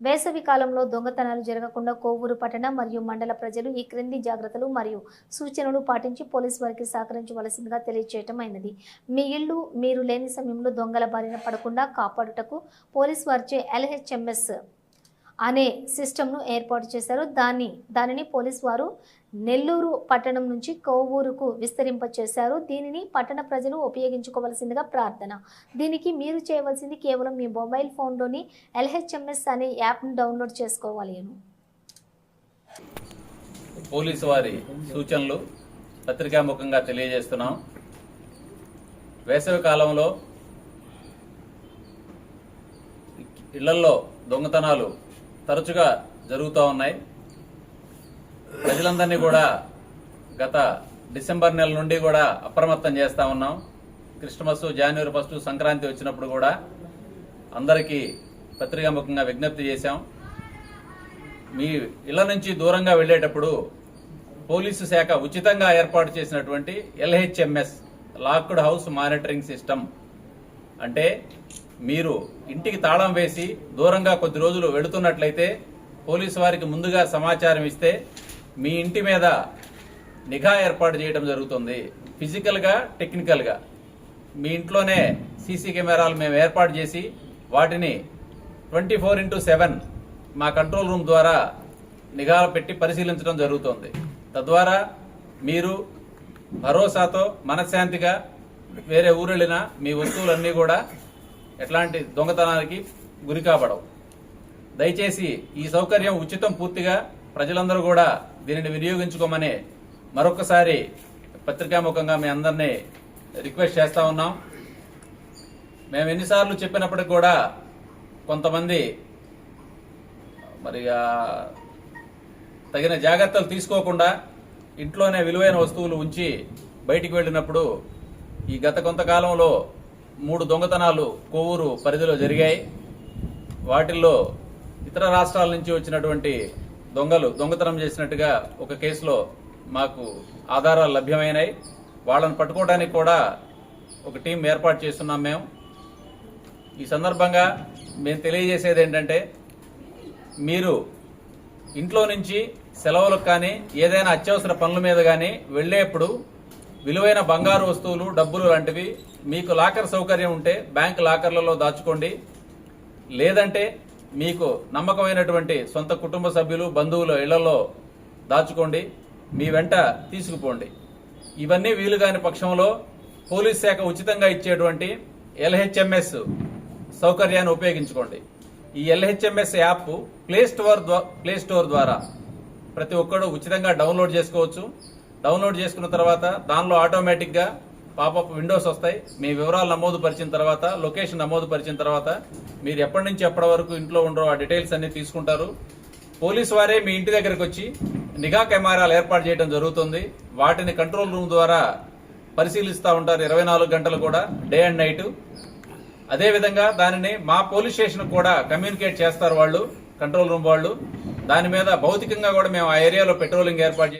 వేసవి కాలంలో దొంగతనాలు జరగకుండా కోవూరు పట్టణ మరియు మండల ప్రజలు ఈ క్రింది జాగ్రత్తలు మరియు సూచనలు పాటించి పోలీస్ వారికి సహకరించవలసిందిగా తెలియజేయటం అయినది మీ ఇల్లు మీరు లేని సమయంలో దొంగల బారిన పడకుండా కాపాడుటకు పోలీస్ వారిచే ఎల్హెచ్ఎంఎస్ అనే సిస్టమ్ను ఏర్పాటు చేశారు. దాన్ని దానిని పోలీసు వారు నెల్లూరు పట్టణం నుంచి కోవూరుకు విస్తరింపచేశారు. దీనిని పట్టణ ప్రజలు ఉపయోగించుకోవలసిందిగా ప్రార్థన. దీనికి మీరు చేయవలసింది కేవలం మీ మొబైల్ ఫోన్లోని ఎల్హెచ్ఎంఎస్ అనే యాప్ను డౌన్లోడ్ చేసుకోవాలి పోలీసు వారి సూచనలు పత్రికాముఖంగా తెలియజేస్తున్నాం. వేసవి కాలంలో ఇళ్ళల్లో దొంగతనాలు తరచుగా జరుగుతూ ఉన్నాయి. ప్రజలందరినీ కూడా గత డిసెంబర్ నెల నుండి కూడా అప్రమత్తం చేస్తూ ఉన్నాం. క్రిస్మస్ జనవరి ఫస్ట్ సంక్రాంతి వచ్చినప్పుడు కూడా అందరికీ పత్రికాముఖంగా విజ్ఞప్తి చేశాం. మీ ఇళ్ళ నుంచి దూరంగా వెళ్ళేటప్పుడు పోలీసు శాఖ ఉచితంగా ఏర్పాటు చేసినటువంటి LHMS locked house monitoring system అంటే మీరు ఇంటికి తాళం వేసి దూరంగా కొద్ది రోజులు వెళుతున్నట్లయితే పోలీసు వారికి ముందుగా సమాచారం ఇస్తే మీ ఇంటి మీద నిఘా ఏర్పాటు చేయడం జరుగుతుంది. ఫిజికల్గా టెక్నికల్గా మీ ఇంట్లోనే సీసీ కెమెరాలు మేము ఏర్పాటు చేసి వాటిని ట్వంటీ ఫోర్ ఇంటూ సెవెన్ మా కంట్రోల్ రూమ్ ద్వారా నిఘా పెట్టి పరిశీలించడం జరుగుతుంది. తద్వారా మీరు భరోసాతో మనశ్శాంతిగా వేరే ఊరు వెళ్ళినా మీ వస్తువులన్నీ కూడా ఎట్లాంటి దొంగతనానికి గురి కాబడవు. దయచేసి ఈ సౌకర్యం ఉచితం పూర్తిగా ప్రజలందరూ కూడా దీనిని వినియోగించుకోమని మరొకసారి పత్రికాముఖంగా మీ అందరినీ రిక్వెస్ట్ చేస్తా ఉన్నాం. మేము ఎన్నిసార్లు చెప్పినప్పటికి కూడా కొంతమంది మరి తగిన జాగ్రత్తలు తీసుకోకుండా ఇంట్లోనే విలువైన వస్తువులు ఉంచి బయటికి వెళ్ళినప్పుడు ఈ గత కొంతకాలంలో మూడు దొంగతనాలు కోవూరు పరిధిలో జరిగాయి. వాటిల్లో ఇతర రాష్ట్రాల నుంచి వచ్చినటువంటి దొంగలు దొంగతనం చేసినట్టుగా ఒక కేసులో మాకు ఆధారాలు లభ్యమైనాయి. వాళ్ళని పట్టుకోవడానికి కూడా ఒక టీం ఏర్పాటు చేస్తున్నాం మేము. ఈ సందర్భంగా మేము తెలియజేసేది ఏంటంటే మీరు ఇంట్లో నుంచి సెలవులకు కానీ ఏదైనా అత్యవసర పనుల మీద కానీ వెళ్ళేప్పుడు విలువైన బంగారు వస్తువులు డబ్బులు లాంటివి మీకు లాకర్ సౌకర్యం ఉంటే బ్యాంక్ లాకర్లలో దాచుకోండి. లేదంటే మీకు నమ్మకమైనటువంటి సొంత కుటుంబ సభ్యులు బంధువుల ఇళ్ళలో దాచుకోండి. మీ వెంట తీసుకుపోండి. ఇవన్నీ వీలు కాని పక్షంలో పోలీస్ శాఖ ఉచితంగా ఇచ్చేటువంటి ఎల్హెచ్ఎంఎస్ సౌకర్యాన్ని ఉపయోగించుకోండి. ఈ ఎల్హెచ్ఎంఎస్ యాప్ ప్లే స్టోర్ ద్వా- ప్లే స్టోర్ ద్వారా ప్రతి ఒక్కరూ ఉచితంగా డౌన్లోడ్ చేసుకోవచ్చు. డౌన్లోడ్ చేసుకున్న తర్వాత దానిలో ఆటోమేటిక్గా పాపప్ విండోస్ వస్తాయి. మీ వివరాలు నమోదు పరిచిన తర్వాత లొకేషన్ నమోదు పరిచిన తర్వాత మీరు ఎప్పటి నుంచి ఎప్పటి వరకు ఇంట్లో ఉండరో ఆ డీటెయిల్స్ అన్ని తీసుకుంటారు. పోలీసు వారే మీ ఇంటి దగ్గరకు వచ్చి నిఘా కెమెరాలు ఏర్పాటు చేయడం జరుగుతుంది. వాటిని కంట్రోల్ రూమ్ ద్వారా పరిశీలిస్తూ ఉంటారు ఇరవై నాలుగు గంటలు కూడా డే అండ్ నైట్. అదేవిధంగా దానిని మా పోలీస్ స్టేషన్ కూడా కమ్యూనికేట్ చేస్తారు వాళ్ళు కంట్రోల్ రూమ్ వాళ్ళు. దాని మీద భౌతికంగా కూడా మేము ఆ ఏరియాలో పెట్రోలింగ్ ఏర్పాటు